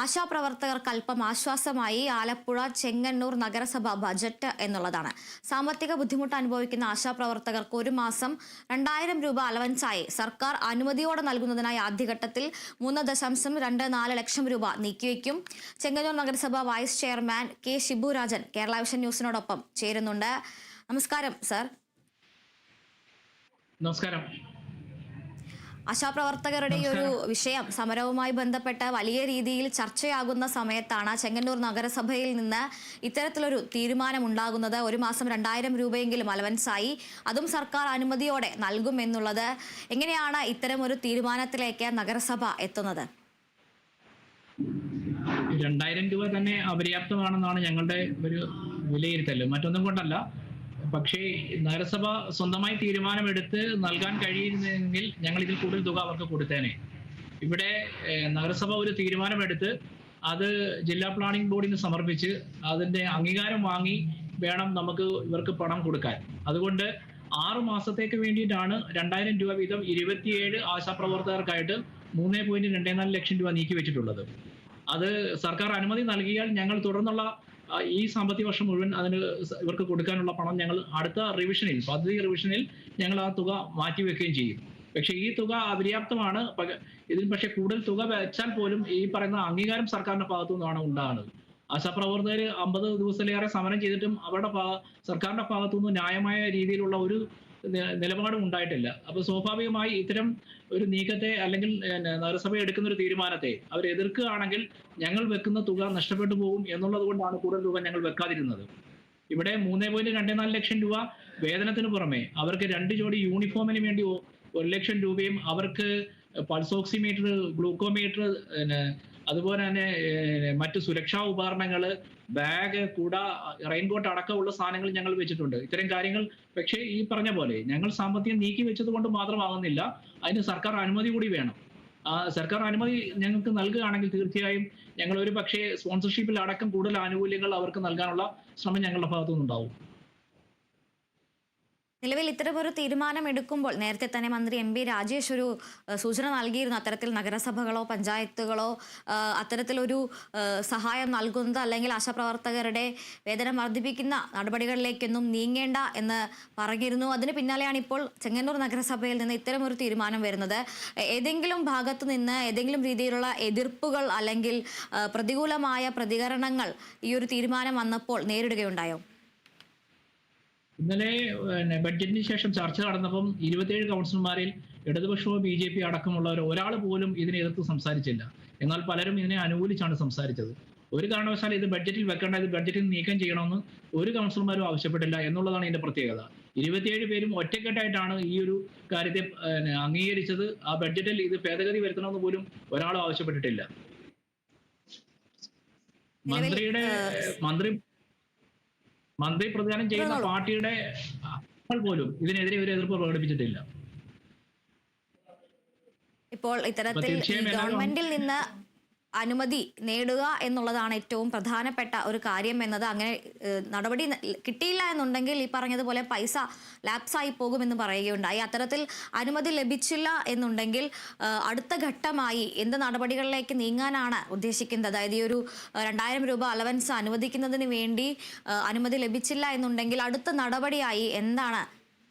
ആശാപ്രവർത്തകർക്ക് അല്പം ആശ്വാസമായി ആലപ്പുഴ ചെങ്ങന്നൂർ നഗരസഭ ബജറ്റ് എന്നുള്ളതാണ്. സാമ്പത്തിക ബുദ്ധിമുട്ട് അനുഭവിക്കുന്ന ആശാപ്രവർത്തകർക്ക് ഒരു മാസം രണ്ടായിരം രൂപ അലവൻസായി സർക്കാർ അനുമതിയോടെ നൽകുന്നതിനായി ആദ്യഘട്ടത്തിൽ മൂന്ന് ദശാംശം രണ്ട് നാല് ലക്ഷം രൂപ നീക്കിവെക്കും ചെങ്ങന്നൂർ നഗരസഭ vice chairman K Shiburajan Kerala vision ന്യൂസിനോടൊപ്പം ചേരുന്നുണ്ട്. നമസ്കാരം സർ. നമസ്കാരം. ആശാപ്രവർത്തകരുടെ ഈ ഒരു വിഷയം സമരവുമായി ബന്ധപ്പെട്ട വലിയ രീതിയിൽ ചർച്ചയാകുന്ന സമയത്താണ് ചെങ്ങന്നൂർ നഗരസഭയിൽ നിന്ന് ഇത്തരത്തിലൊരു തീരുമാനം ഉണ്ടാകുന്നത് ഒരു മാസം രണ്ടായിരം രൂപയെങ്കിലും അലവൻസായി. അതും സർക്കാർ അനുമതിയോടെ നൽകും എന്നുള്ളത്. എങ്ങനെയാണ് ഇത്തരം ഒരു തീരുമാനത്തിലേക്ക് നഗരസഭ എത്തുന്നത്? രണ്ടായിരം രൂപ തന്നെ അപര്യാപ്തമാണെന്നാണ് ഞങ്ങളുടെ ഒരു വിലയിരുത്തൽ മറ്റൊന്നും കൊണ്ടല്ല. പക്ഷേ നഗരസഭ സ്വന്തമായി തീരുമാനമെടുത്ത് നൽകാൻ കഴിയുന്നെങ്കിൽ ഞങ്ങൾ ഇതിൽ കൂടുതൽ തുക അവർക്ക് കൊടുത്തേനെ. ഇവിടെ നഗരസഭ ഒരു തീരുമാനമെടുത്ത് അത് ജില്ലാ പ്ലാനിംഗ് ബോർഡിന് സമർപ്പിച്ച് അതിന്റെ അംഗീകാരം വാങ്ങി വേണം നമുക്ക് ഇവർക്ക് പണം കൊടുക്കാൻ. അതുകൊണ്ട് ആറു മാസത്തേക്ക് വേണ്ടിയിട്ടാണ് രണ്ടായിരം രൂപ വീതം ഇരുപത്തിയേഴ് ആശാപ്രവർത്തകർക്കായിട്ട് മൂന്ന് പോയിന്റ് രണ്ടേ നാല് ലക്ഷം രൂപ നീക്കി വെച്ചിട്ടുള്ളത് അത് സർക്കാർ അനുമതി നൽകിയാൽ ഞങ്ങൾ തുടർന്നുള്ള ഈ സാമ്പത്തിക വർഷം മുഴുവൻ അതിന് ഇവർക്ക് കൊടുക്കാനുള്ള പണം ഞങ്ങൾ അടുത്ത റിവിഷനിൽ പദ്ധതി റിവിഷനിൽ ഞങ്ങൾ ആ തുക മാറ്റിവെക്കുകയും ചെയ്യും. പക്ഷേ ഈ തുക അപര്യാപ്തമാണ്. ഇതിന് പക്ഷേ കൂടുതൽ തുക വെച്ചാൽ പോലും ഈ പറയുന്ന അംഗീകാരം സർക്കാരിന്റെ ഭാഗത്തു നിന്നാണ് ഉണ്ടാകുന്നത്. ആശാപ്രവർത്തകർ അമ്പത് ദിവസത്തിലേറെ സമരം ചെയ്തിട്ടും അവരുടെ സർക്കാരിന്റെ ഭാഗത്തു നിന്ന് ന്യായമായ രീതിയിലുള്ള ഒരു നിലപാടും ഉണ്ടായിട്ടില്ല അപ്പൊ സ്വാഭാവികമായി ഇത്തരം ഒരു നീക്കത്തെ അല്ലെങ്കിൽ നഗരസഭ എടുക്കുന്ന ഒരു തീരുമാനത്തെ അവർ എതിർക്കുകയാണെങ്കിൽ ഞങ്ങൾ വെക്കുന്ന തുക നഷ്ടപ്പെട്ടു പോകും എന്നുള്ളത് കൊണ്ടാണ് കൂടുതൽ തുക ഞങ്ങൾ വെക്കാതിരുന്നത്. ഇവിടെ മൂന്ന് പോയിന്റ് രണ്ട് നാല് ലക്ഷം രൂപ വേതനത്തിന് പുറമെ അവർക്ക് രണ്ട് ജോഡി യൂണിഫോമിന് വേണ്ടി ഒരു ലക്ഷം രൂപയും അവർക്ക് പൾസോക്സിമീറ്റർ ഗ്ലൂക്കോമീറ്റർ അതുപോലെ തന്നെ മറ്റ് സുരക്ഷാ ഉപകരണങ്ങൾ ബാഗ് കുട റെയിൻകോട്ട് അടക്കമുള്ള സാധനങ്ങൾ ഞങ്ങൾ വെച്ചിട്ടുണ്ട്. ഇത്തരം കാര്യങ്ങൾ പക്ഷേ ഈ പറഞ്ഞ പോലെ ഞങ്ങൾ സാമ്പത്തികം നീക്കി വെച്ചത് കൊണ്ട് മാത്രമാകുന്നില്ല അതിന് സർക്കാർ അനുമതി കൂടി വേണം. സർക്കാർ അനുമതി ഞങ്ങൾക്ക് നൽകുകയാണെങ്കിൽ തീർച്ചയായും ഞങ്ങൾ ഒരു പക്ഷേ സ്പോൺസർഷിപ്പിൽ അടക്കം കൂടുതൽ ആനുകൂല്യങ്ങൾ അവർക്ക് നൽകാനുള്ള ശ്രമം ഞങ്ങളുടെ ഭാഗത്തുനിന്നുണ്ടാവും. നിലവിൽ ഇത്തരമൊരു തീരുമാനം എടുക്കുമ്പോൾ നേരത്തെ തന്നെ മന്ത്രി എം ബി രാജേഷ് ഒരു സൂചന നൽകിയിരുന്നു. അത്തരത്തിൽ നഗരസഭകളോ പഞ്ചായത്തുകളോ അത്തരത്തിലൊരു സഹായം നൽകുന്നത് അല്ലെങ്കിൽ ആശാപ്രവർത്തകരുടെ വേതനം വർദ്ധിപ്പിക്കുന്ന നടപടികളിലേക്കൊന്നും നീങ്ങേണ്ട എന്ന് പറഞ്ഞിരുന്നു. അതിന് പിന്നാലെയാണ് ഇപ്പോൾ ചെങ്ങന്നൂർ നഗരസഭയിൽ നിന്ന് ഇത്തരമൊരു തീരുമാനം വരുന്നത്. ഏതെങ്കിലും ഭാഗത്തു നിന്ന് ഏതെങ്കിലും രീതിയിലുള്ള എതിർപ്പുകൾ അല്ലെങ്കിൽ പ്രതികൂലമായ പ്രതികരണങ്ങൾ ഈ ഒരു തീരുമാനം വന്നപ്പോൾ നേരിടുകയുണ്ടായോ? ഇന്നലെ പിന്നെ ബഡ്ജറ്റിന് ശേഷം ചർച്ച നടന്നപ്പം ഇരുപത്തിയേഴ് കൗൺസിലർമാരിൽ ഇടതുപക്ഷവും ബി ജെ പി അടക്കമുള്ളവർ ഒരാൾ പോലും ഇതിനെ എതിർത്ത് സംസാരിച്ചില്ല. എന്നാൽ പലരും ഇതിനെ അനുകൂലിച്ചാണ് സംസാരിച്ചത്. ഒരു കാരണവശാലും ഇത് ബഡ്ജറ്റിൽ വെക്കേണ്ട ഇത് ബഡ്ജറ്റിൽ നീക്കം ചെയ്യണമെന്ന് ഒരു കൗൺസിലർമാരും ആവശ്യപ്പെട്ടില്ല എന്നുള്ളതാണ് ഇതിന്റെ പ്രത്യേകത. ഇരുപത്തിയേഴ് പേരും ഒറ്റക്കെട്ടായിട്ടാണ് ഈ ഒരു കാര്യത്തെ അംഗീകരിച്ചത്. ആ ബഡ്ജറ്റിൽ ഇത് ഭേദഗതി വരുത്തണമെന്ന് പോലും ഒരാളും ആവശ്യപ്പെട്ടിട്ടില്ല. മന്ത്രിയുടെ മന്ത്രി മന്ത്രി പ്രതിദാനം ചെയ്യുന്ന പാർട്ടിയുടെ പോലും ഇതിനെതിരെ ഒരു എതിർപ്പ് പ്രകടിപ്പിച്ചിട്ടില്ല. ഇപ്പോൾ ഇത്തരത്തിൽ ഗവൺമെന്റിൽ നിന്ന് അനുമതി നേടുക എന്നുള്ളതാണ് ഏറ്റവും പ്രധാനപ്പെട്ട ഒരു കാര്യം എന്നത്. അങ്ങനെ നടപടി കിട്ടിയില്ല എന്നുണ്ടെങ്കിൽ ഈ പറഞ്ഞതുപോലെ പൈസ ലാപ്സായി പോകുമെന്ന് പറയുകയുണ്ടായി. അത്തരത്തിൽ അനുമതി ലഭിച്ചില്ല എന്നുണ്ടെങ്കിൽ അടുത്ത ഘട്ടമായി എന്ത് നടപടികളിലേക്ക് നീങ്ങാനാണ് ഉദ്ദേശിക്കുന്നത്? അതായത് ഈ ഒരു രണ്ടായിരം രൂപ അലവൻസ് അനുവദിക്കുന്നതിന് വേണ്ടി അനുമതി ലഭിച്ചില്ല എന്നുണ്ടെങ്കിൽ അടുത്ത നടപടിയായി എന്താണ്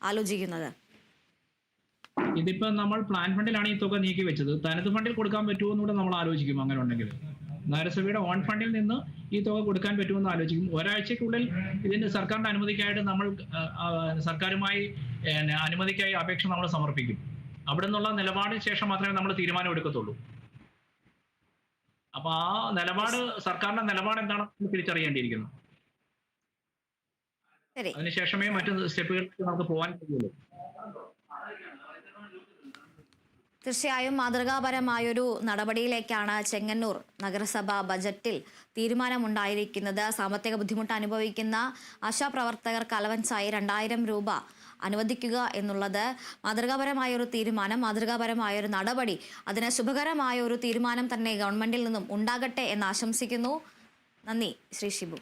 ആലോചിക്കുന്നത്? ഇതിപ്പോ നമ്മൾ പ്ലാൻ ഫണ്ടിലാണ് ഈ തുക നീക്കി വെച്ചത്. തനത് ഫണ്ടിൽ കൊടുക്കാൻ പറ്റുമോ എന്നൂടെ നമ്മൾ ആലോചിക്കും അങ്ങനെ ഉണ്ടെങ്കിൽ നഗരസഭയുടെ ഓൺ ഫണ്ടിൽ നിന്ന് ഈ തുക കൊടുക്കാൻ പറ്റുമെന്ന് ആലോചിക്കും. ഒരാഴ്ചക്കുള്ളിൽ ഇതിന് സർക്കാരിന്റെ അനുമതിക്കായിട്ട് നമ്മൾ സർക്കാരുമായി അനുമതിക്കായി അപേക്ഷ നമ്മൾ സമർപ്പിക്കും. അവിടെ നിന്നുള്ള നിലപാടിന് ശേഷം മാത്രമേ നമ്മൾ തീരുമാനം എടുക്കത്തുള്ളൂ. അപ്പൊ ആ നിലപാട് സർക്കാരിന്റെ നിലപാട് എന്താണെന്ന് തിരിച്ചറിയേണ്ടിയിരിക്കുന്നു. അതിനുശേഷമേ മറ്റു സ്റ്റെപ്പുകളിലേക്ക് നമുക്ക് പോകാൻ കഴിയുള്ളൂ. തീർച്ചയായും മാതൃകാപരമായൊരു നടപടിയിലേക്കാണ് ചെങ്ങന്നൂർ നഗരസഭ ബജറ്റിൽ തീരുമാനമുണ്ടായിരിക്കുന്നത്. സാമ്പത്തിക ബുദ്ധിമുട്ട് അനുഭവിക്കുന്ന ആശാപ്രവർത്തകർക്ക് അലവൻസായി രണ്ടായിരം രൂപ അനുവദിക്കുക എന്നുള്ളത് മാതൃകാപരമായ ഒരു തീരുമാനം മാതൃകാപരമായ ഒരു നടപടി. അതിന് ശുഭകരമായ ഒരു തീരുമാനം തന്നെ ഗവൺമെന്റിൽ നിന്നും ഉണ്ടാകട്ടെ എന്ന് ആശംസിക്കുന്നു. നന്ദി. ശ്രീ ഷിബു.